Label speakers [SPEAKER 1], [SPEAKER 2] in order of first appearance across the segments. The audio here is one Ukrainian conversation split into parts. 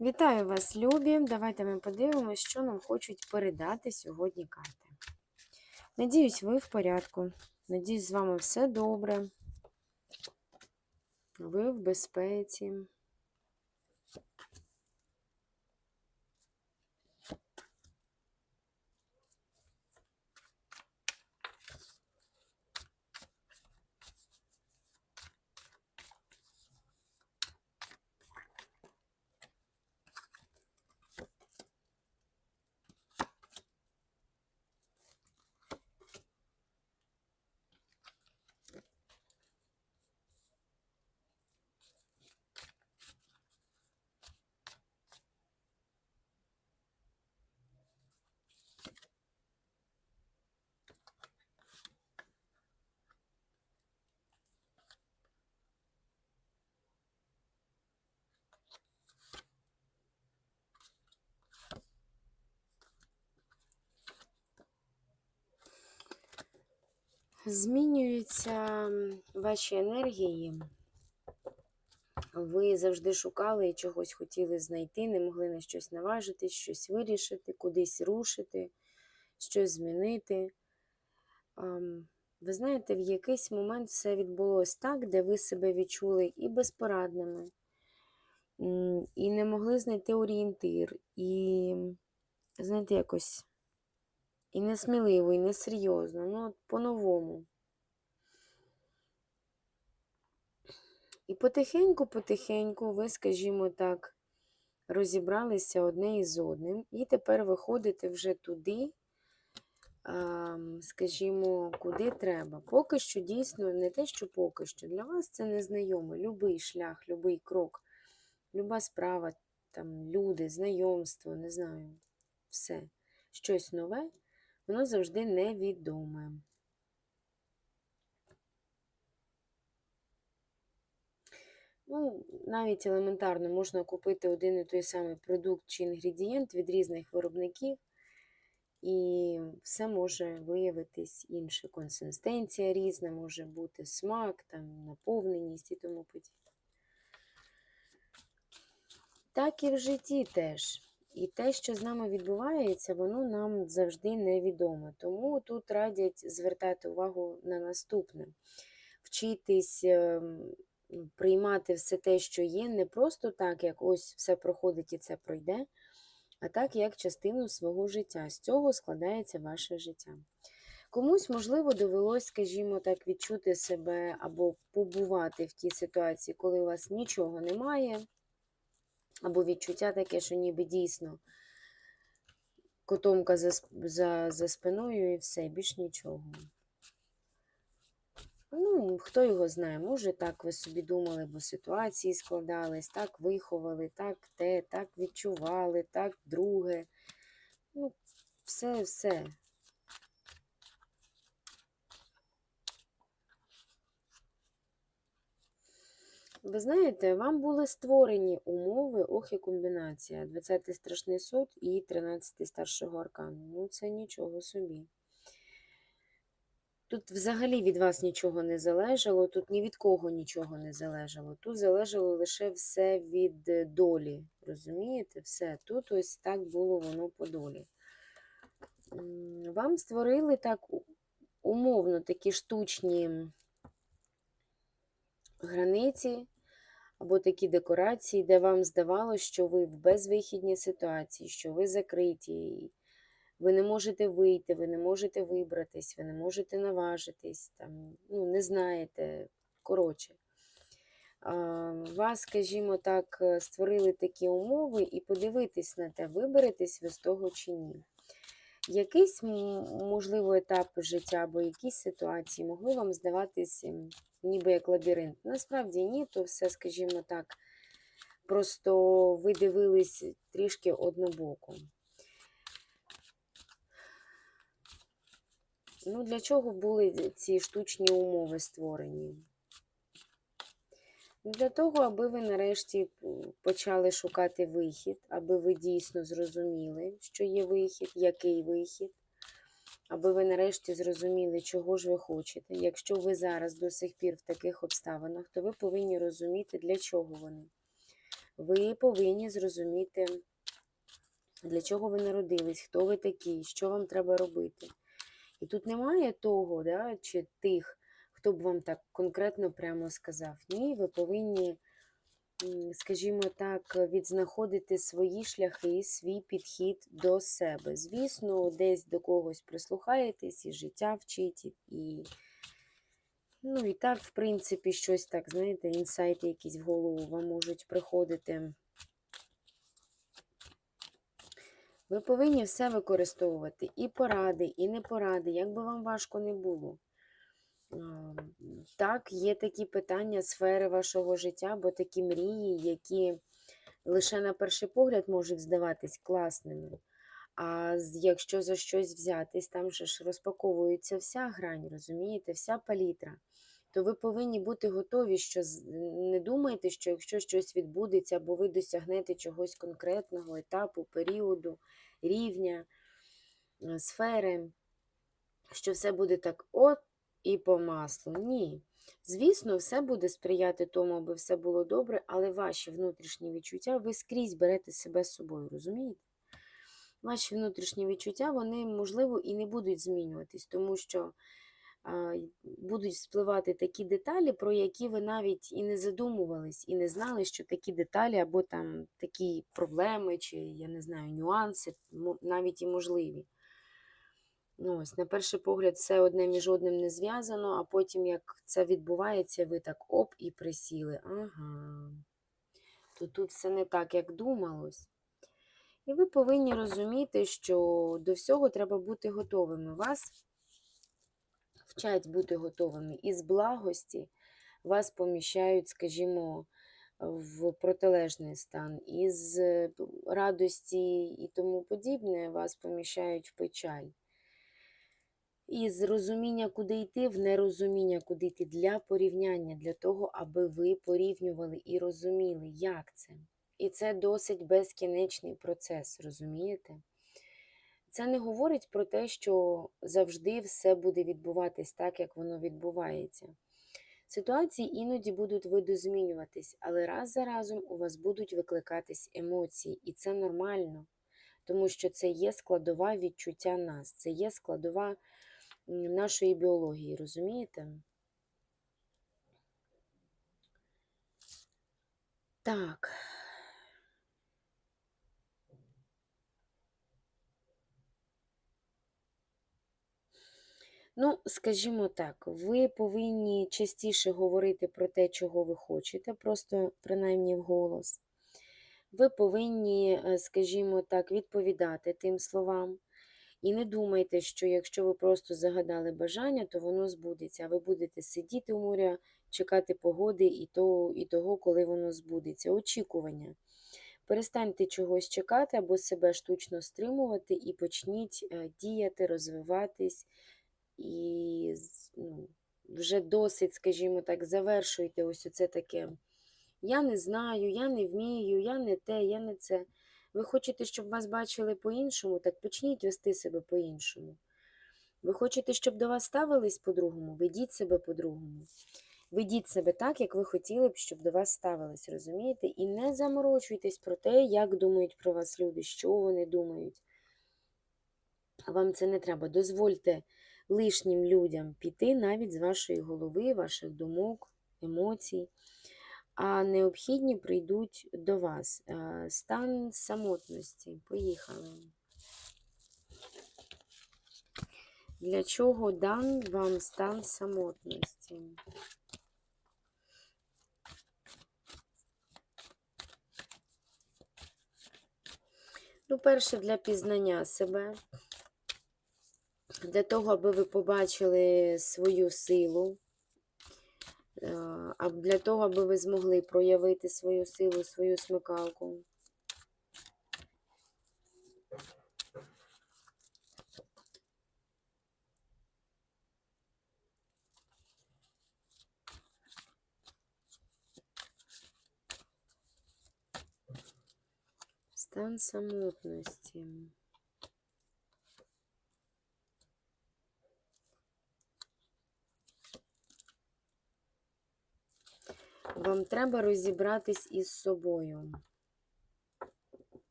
[SPEAKER 1] Вітаю вас, любі! Давайте ми подивимося, що нам хочуть передати сьогодні карти. Надіюсь, ви в порядку. Надіюсь, з вами все добре. Ви в безпеці. Змінюються ваші енергії. Ви завжди шукали і чогось хотіли знайти, не могли на щось наважитись, щось вирішити, кудись рушити, щось змінити. Ви знаєте, в якийсь момент все відбулося так, де ви себе відчули і безпорадними, і не могли знайти орієнтир, і, знаєте, якось і несміливо, і несерйозно, ну, по-новому. І потихеньку-потихеньку ви, скажімо так, розібралися одне із одним, і тепер виходите вже туди, скажімо, куди треба. Поки що дійсно не те, що поки що. Для вас це незнайоме. Любий шлях, любий крок, люба справа, там, люди, знайомство, не знаю, все. Щось нове, воно завжди невідоме. Ну, навіть елементарно можна купити один і той самий продукт чи інгредієнт від різних виробників, і все може виявитись інше. Консистенція різна, може бути смак, там, наповненість і тому подібне. Так і в житті теж. І те, що з нами відбувається, воно нам завжди невідоме. Тому тут радять звертати увагу на наступне. Вчитись ем, приймати все те, що є, не просто так, як ось все проходить і це пройде, а так, як частину свого життя. З цього складається ваше життя. Комусь, можливо, довелось, скажімо так, відчути себе або побувати в тій ситуації, коли у вас нічого немає, або відчуття таке, що ніби дійсно котомка за, за, за спиною і все, більш нічого. Ну, хто його знає, може, так ви собі думали, бо ситуації складались, так виховали, так те, так відчували, так друге. Ну, все, все. Ви знаєте, вам були створені умови, ох і комбінація. 20-й страшний суд і 13-й старшого аркану. Ну, це нічого собі. Тут взагалі від вас нічого не залежало, тут ні від кого нічого не залежало. Тут залежало лише все від е, долі. Розумієте? Все. Тут ось так було воно по долі. Вам створили так умовно такі штучні границі або такі декорації, де вам здавалося, що ви в безвихідній ситуації, що ви закриті. Ви не можете вийти, ви не можете вибратись, ви не можете наважитись, там, ну, не знаєте. Коротше, вас, скажімо так, створили такі умови і подивитись на те, виберетесь ви з того чи ні. Якийсь, можливо, етап життя або якісь ситуації могли вам здаватись ніби як лабіринт. Насправді ні, то все, скажімо так, просто ви дивились трішки однобоко. Ну, для чого були ці штучні умови створені? Для того, аби ви нарешті почали шукати вихід, аби ви дійсно зрозуміли, що є вихід, який вихід, аби ви нарешті зрозуміли, чого ж ви хочете. Якщо ви зараз до сих пір в таких обставинах, то ви повинні розуміти, для чого вони. Ви повинні зрозуміти, для чого ви народились, хто ви такі, що вам треба робити. І тут немає того, да, чи тих, хто б вам так конкретно прямо сказав. Ні, ви повинні, скажімо так, відзнаходити свої шляхи, свій підхід до себе. Звісно, десь до когось прислухаєтесь, і життя вчить, і, ну, і так, в принципі, щось так, знаєте, інсайти якісь в голову вам можуть приходити. Ви повинні все використовувати. І поради, і не поради, як би вам важко не було. Так, є такі питання сфери вашого життя, або такі мрії, які лише на перший погляд можуть здаватись класними. А якщо за щось взятись, там же ж розпаковується вся грань, розумієте, вся палітра. То ви повинні бути готові, що не думайте, що якщо щось відбудеться, або ви досягнете чогось конкретного етапу, періоду, рівня, е, сфери, що все буде так от і по маслу. Ні. Звісно, все буде сприяти тому, аби все було добре, але ваші внутрішні відчуття, ви скрізь берете себе з собою, розумієте? Ваші внутрішні відчуття, вони, можливо, і не будуть змінюватись, тому що а, будуть спливати такі деталі, про які ви навіть і не задумувались, і не знали, що такі деталі або там такі проблеми, чи, я не знаю, нюанси навіть і можливі. Ну, ось, на перший погляд, все одне між одним не зв'язано, а потім, як це відбувається, ви так оп і присіли. Ага. То тут все не так, як думалось. І ви повинні розуміти, що до всього треба бути готовими. Вас вчать бути готовими. Із благості вас поміщають, скажімо, в протилежний стан. Із радості і тому подібне вас поміщають в печаль. Із розуміння, куди йти, в нерозуміння, куди йти для порівняння, для того, аби ви порівнювали і розуміли, як це. І це досить безкінечний процес, розумієте? Це не говорить про те, що завжди все буде відбуватись так, як воно відбувається. Ситуації іноді будуть видозмінюватись, але раз за разом у вас будуть викликатись емоції, і це нормально, тому що це є складова відчуття нас, це є складова нашої біології, розумієте? Так. Ну, скажімо так, ви повинні частіше говорити про те, чого ви хочете, просто принаймні вголос. Ви повинні, е, скажімо так, відповідати тим словам. І не думайте, що якщо ви просто загадали бажання, то воно збудеться. А ви будете сидіти у моря, чекати погоди і, то, і того, коли воно збудеться. Очікування. Перестаньте чогось чекати або себе штучно стримувати і почніть е, діяти, розвиватись. І ну, вже досить, скажімо так, завершуйте ось оце таке. Я не знаю, я не вмію, я не те, я не це. Ви хочете, щоб вас бачили по-іншому, так почніть вести себе по-іншому. Ви хочете, щоб до вас ставились по-другому, ведіть себе по-другому. Ведіть себе так, як ви хотіли б, щоб до вас ставились, розумієте? І не заморочуйтесь про те, як думають про вас люди, що вони думають. Вам це не треба. Дозвольте лишнім людям піти навіть з вашої голови, ваших думок, емоцій, а необхідні прийдуть до вас. Е, Стан самотності. Поїхали. Для чого дан вам стан самотності? Ну, перше, для пізнання себе, для того, аби ви побачили свою силу, е, а для того, аби ви змогли проявити свою силу, свою смикалку. Стан самотності. Вам треба розібратись із собою.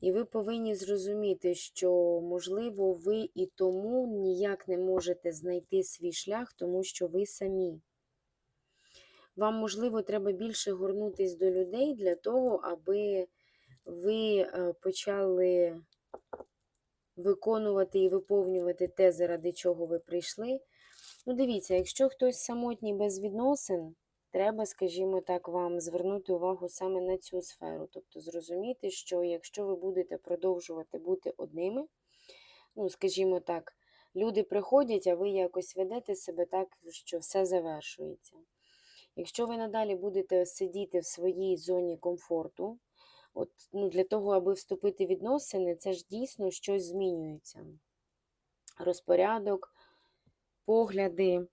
[SPEAKER 1] І ви повинні зрозуміти, що, можливо, ви і тому ніяк не можете знайти свій шлях, тому що ви самі. Вам, можливо, треба більше горнутись до людей для того, аби ви е, почали виконувати і виповнювати те, заради чого ви прийшли. Ну, дивіться, якщо хтось самотній без відносин, треба, скажімо так, вам звернути увагу саме на цю сферу. Тобто зрозуміти, що якщо ви будете продовжувати бути одними, ну, скажімо так, люди приходять, а ви якось ведете себе так, що все завершується. Якщо ви надалі будете сидіти в своїй зоні комфорту, от, ну, для того, аби вступити в відносини, це ж дійсно щось змінюється. Розпорядок, погляди,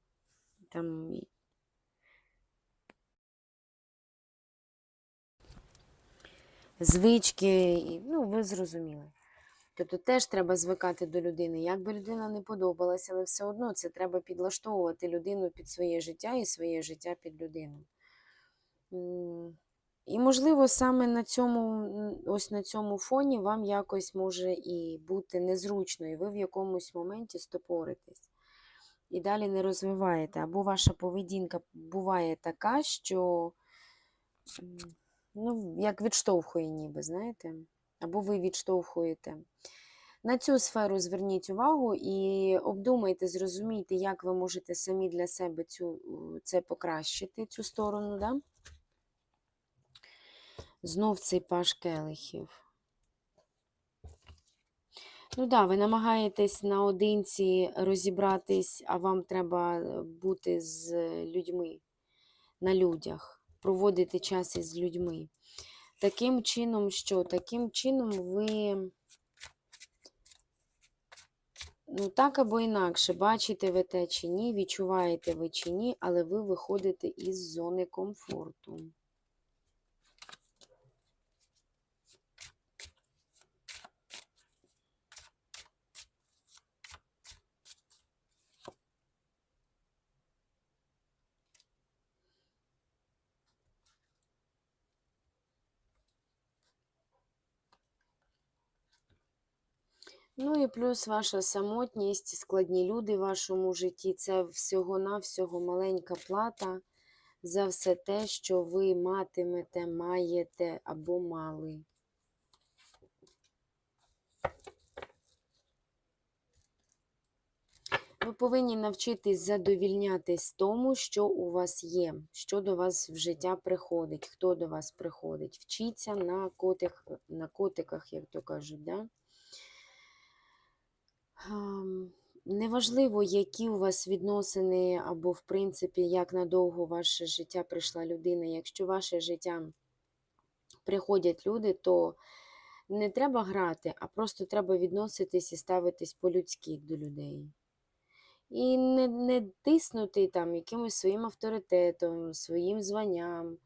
[SPEAKER 1] там, звички, ну, ви зрозуміли. Тобто теж треба звикати до людини. Як би людина не подобалася, але все одно це треба підлаштовувати людину під своє життя і своє життя під людину. І, можливо, саме на цьому, ось на цьому фоні вам якось може і бути незручно, і ви в якомусь моменті стопоритесь. І далі не розвиваєте. Або ваша поведінка буває така, що ну, як відштовхує ніби, знаєте? Або ви відштовхуєте. На цю сферу зверніть увагу і обдумайте, зрозумійте, як ви можете самі для себе цю, це покращити, цю сторону. Да? Знов цей паш келихів. Ну да, ви намагаєтесь наодинці розібратись, а вам треба е, бути з людьми, на людях, проводити час із людьми. Таким чином, що? Таким чином ви, ну так або інакше, бачите ви те чи ні, відчуваєте ви чи ні, але ви виходите із зони комфорту. Ну і плюс ваша самотність, складні люди в вашому житті це всього-навсього маленька плата за все те, що ви матимете, маєте або мали. Ви повинні навчитись задовільнятись тому, що у вас є, що до вас в життя приходить, хто до вас приходить. Вчіться на, котик, на котиках, як то кажуть. Да? Неважливо, які у вас відносини, або, в принципі, як надовго ваше життя прийшла людина. Якщо ваше життя приходять люди, то не треба грати, а просто треба відноситись і ставитись по-людськи до людей. І не, не тиснути там якимось своїм авторитетом, своїм званням,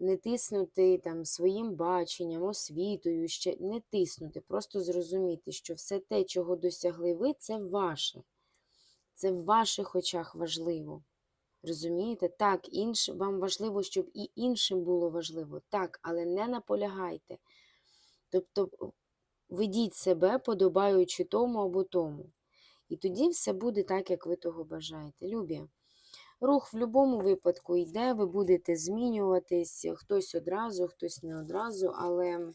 [SPEAKER 1] не тиснути там своїм баченням, освітою, ще не тиснути, просто зрозуміти, що все те, чого досягли ви, це ваше. Це в ваших очах важливо. Розумієте? Так, інш, вам важливо, щоб і іншим було важливо. Так, але не наполягайте. Тобто ведіть себе, подобаючи тому або тому. І тоді все буде так, як ви того бажаєте. Любі. Рух в будь-якому випадку йде, ви будете змінюватись, хтось одразу, хтось не одразу, але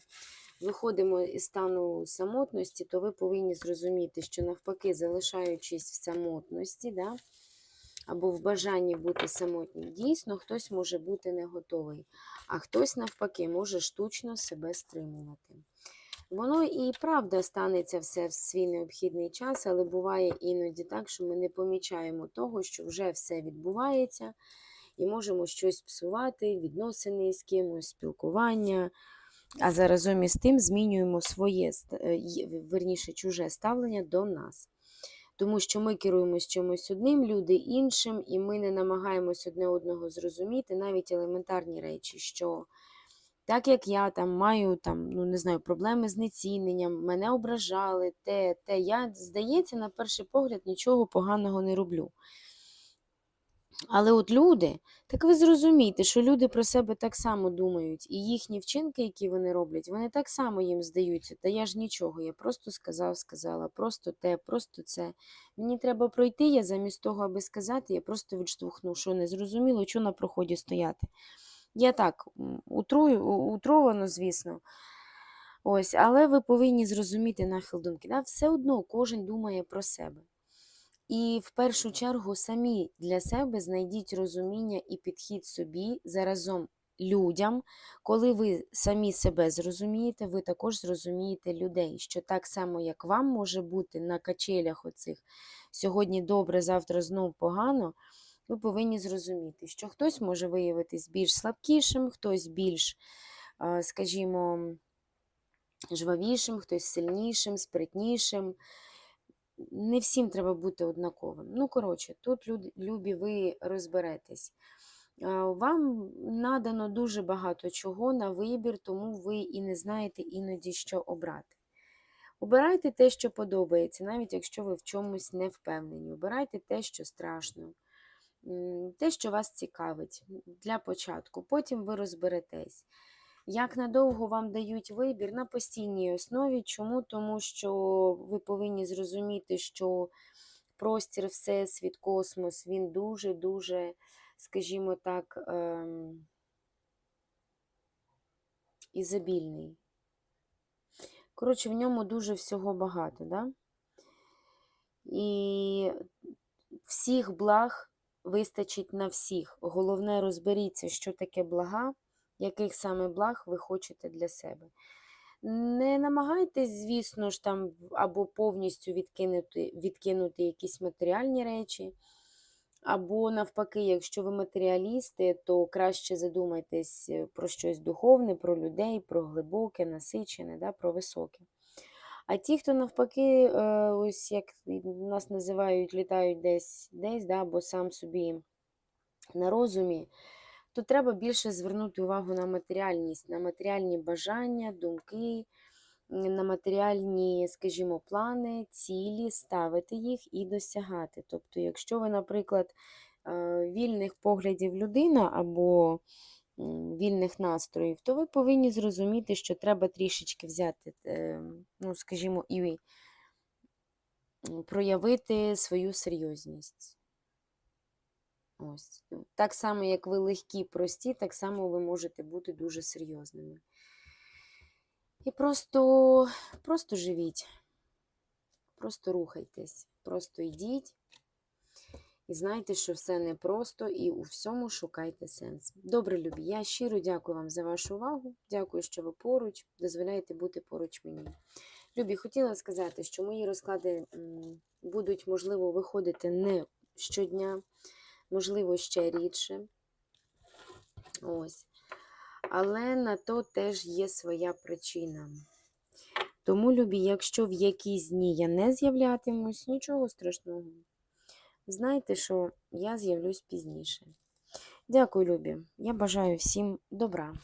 [SPEAKER 1] виходимо із стану самотності, то ви повинні зрозуміти, що навпаки, залишаючись в самотності, да, або в бажанні бути самотнім, дійсно хтось може бути не готовий, а хтось, навпаки, може штучно себе стримувати. Воно і правда станеться все в свій необхідний час, але буває іноді так, що ми не помічаємо того, що вже все відбувається, і можемо щось псувати, відносини з кимось, спілкування. А заразом із тим змінюємо своє, верніше, чуже ставлення до нас. Тому що ми керуємось чимось одним, люди іншим, і ми не намагаємось одне одного зрозуміти, навіть елементарні речі, що так як я там маю там, ну не знаю, проблеми з знеціненням, мене ображали, те, те. Я, здається, на перший погляд нічого поганого не роблю. Але от люди, так ви зрозумійте, що люди про себе так само думають, і їхні вчинки, які вони роблять, вони так само їм здаються. Та я ж нічого, я просто сказав, сказала, просто те, просто це. Мені треба пройти, я замість того, аби сказати, я просто відштовхну, що не зрозуміло, що на проході стояти. Я так утрую, утровано, звісно. Ось, але ви повинні зрозуміти нахил думки. Да? Все одно кожен думає про себе. І в першу чергу самі для себе знайдіть розуміння і підхід собі заразом людям. Коли ви самі себе зрозумієте, ви також зрозумієте людей, що так само, як вам може бути на качелях оцих сьогодні добре, завтра знов погано, ви повинні зрозуміти, що хтось може виявитись більш слабкішим, хтось більш, скажімо, жвавішим, хтось сильнішим, спритнішим. Не всім треба бути однаковим. Ну, коротше, тут, любі, ви розберетесь. Вам надано дуже багато чого на вибір, тому ви і не знаєте іноді, що обрати. Обирайте те, що подобається, навіть якщо ви в чомусь не впевнені. Обирайте те, що страшно, те, що вас цікавить для початку. Потім ви розберетесь. Як надовго вам дають вибір на постійній основі. Чому? Тому що ви повинні зрозуміти, що простір, всесвіт, космос, він дуже-дуже, скажімо так, ем, ізобільний. Коротше, в ньому дуже всього багато, да? І всіх благ вистачить на всіх. Головне, розберіться, що таке блага, яких саме благ ви хочете для себе. Не намагайтесь, звісно ж, там або повністю відкинути, відкинути якісь матеріальні речі, або навпаки, якщо ви матеріалісти, то краще задумайтесь е, про щось духовне, про людей, про глибоке, насичене, да, про високе. А ті, хто навпаки, е, ось як нас називають, літають десь, десь, да, або сам собі на розумі, то треба більше звернути увагу на матеріальність, на матеріальні бажання, думки, на матеріальні, скажімо, плани, цілі, ставити їх і досягати. Тобто, якщо ви, наприклад, е, вільних поглядів людина або вільних настроїв, то ви повинні зрозуміти, що треба трішечки взяти, е, ну, скажімо, і проявити свою серйозність. Ось. Так само, як ви легкі, прості, так само ви можете бути дуже серйозними. І просто, просто живіть, просто рухайтесь, просто йдіть. І знайте, що все непросто і у всьому шукайте сенс. Добре, любі, я щиро дякую вам за вашу увагу. Дякую, що ви поруч, дозволяєте бути поруч мені. Любі, хотіла сказати, що мої розклади будуть, можливо, виходити не щодня, можливо, ще рідше. Ось. Але на то теж є своя причина. Тому, любі, якщо в якісь дні я не з'являтимусь, нічого страшного. Знайте, що я з'явлюсь пізніше. Дякую, любі. Я бажаю всім добра.